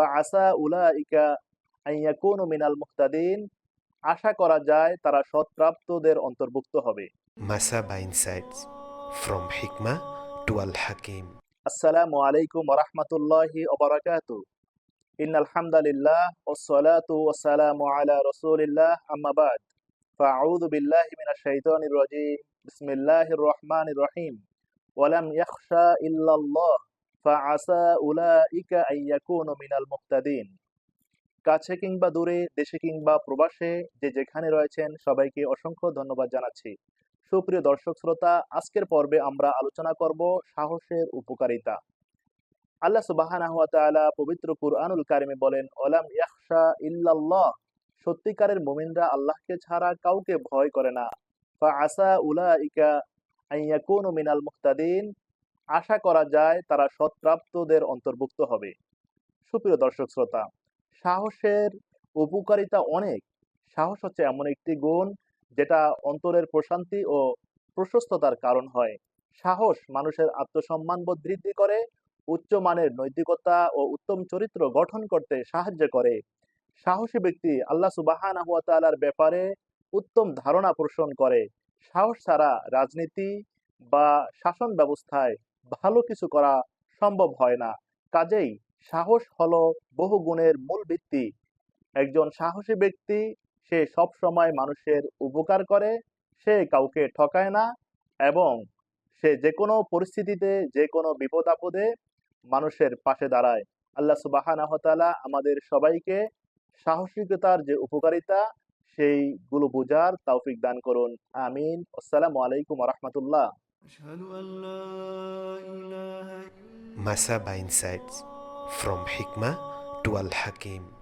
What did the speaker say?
ফাআসা উলাইকা আন ইয়াকুনু মিনাল মুহতাদিন আশা করা যায় তারা সৎপ্রাপ্তদের অন্তর্ভুক্ত হবে। Masaba Insights from Hikmah to Al Hakim. আসসালামু আলাইকুম ওবরাকাতু ওসসালাতু ওয়াসসালামু আলা রাসূলিল্লাহ আম্মা বাদ। ফাআউযু বিল্লাহি মিনাশ শাইতানির রাজীম। বিসমিল্লাহির রহমানির রহিম। ওয়ালাম ইয়াখশা ইল্লাল্লাহ। কাছে কিংবা দূরে, দেশে কিংবা প্রবাসে যে যেখানে রয়েছেন, সবাইকে অসংখ্য ধন্যবাদ জানাচ্ছি। সুপ্রিয় দর্শক শ্রোতা, আজকের পর্বে আমরা আলোচনা করব সাহসের উপকারিতা। আল্লাহ তাআলা পবিত্র কুরআনুল কারিমে বলেন ওলাম ইয়াখশা ইল্লাল্লাহ সত্যিকারের মুমিনরা আল্লাহকে ছাড়া কাউকে ভয় করে না। ফা আসা আন ইয়াকুনু মিনাল মুহতাদিন আশা করা যায় তারা সৎপ্রাপ্তদের অন্তর্ভুক্ত হবে। সুপ্রিয় দর্শক শ্রোতা, সাহসের উপকারিতা অনেক। সাহস হচ্ছে এমন একটি গুণ যেটা অন্তরের প্রশান্তি ও প্রশস্ততার কারণ হয়। সাহস মানুষের আত্মসম্মানবোধ বৃদ্ধি করে উচ্চমানের নৈতিকতা ও উত্তম চরিত্র গঠন করতে সাহায্য করে। সাহসী ব্যক্তি আল্লাহ সুবাহানা তাআলার ব্যাপারে উত্তম ধারণা পোষণ করে। সাহস ছাড়া রাজনীতি বা শাসন ব্যবস্থায় ভালো কিছু করা সম্ভব হয় না। কাজেই সাহস হলো বহু গুণের মূল ভিত্তি। একজন সাহসী ব্যক্তি, সে সব সময় মানুষের উপকার করে, সে কাউকে ঠকায় না এবং সে যে কোনো পরিস্থিতিতে যে কোনো বিপদ আপদে মানুষের পাশে দাঁড়ায়। আল্লাহ সুবাহানাহ তাআলা আমাদের সবাইকে সাহসিকতার যে উপকারিতা, সেইগুলো বোঝার তৌফিক দান করুন। আমিন। আসসালামু আলাইকুম রহমতুল্লাহ। Masa insights from Hikmah to Al Hakim.